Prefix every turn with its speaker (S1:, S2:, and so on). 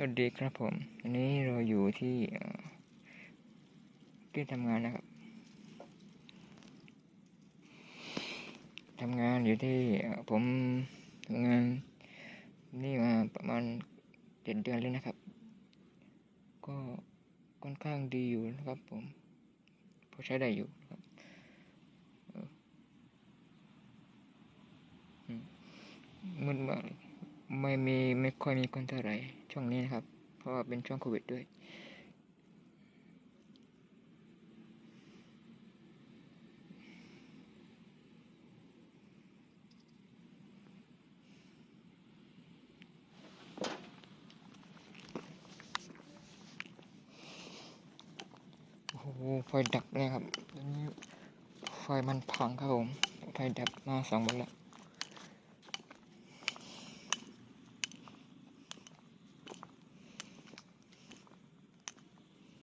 S1: วัสดีครับผมอันนี้เราอยู่ที่ที่ทำงานนะครับทำงานอยู่ที่ผมทำงานนี่มาประมาณเจ็ดเดือนเลยนะครับ ก็ค่อนข้างดีอยู่นะครับผมพอใช้ได้อยู่ครับเอออืมมึนมากเลย ไม่มีไม่ค่อยมีคนเท่าไหร่ช่วงนี้นะครับ เพราะว่าเป็นช่วงโควิดด้วย โอ้โหไฟดับเลยครับตอนนี้ไฟมันพังครับผม ไฟดับมาสองวันแล้ว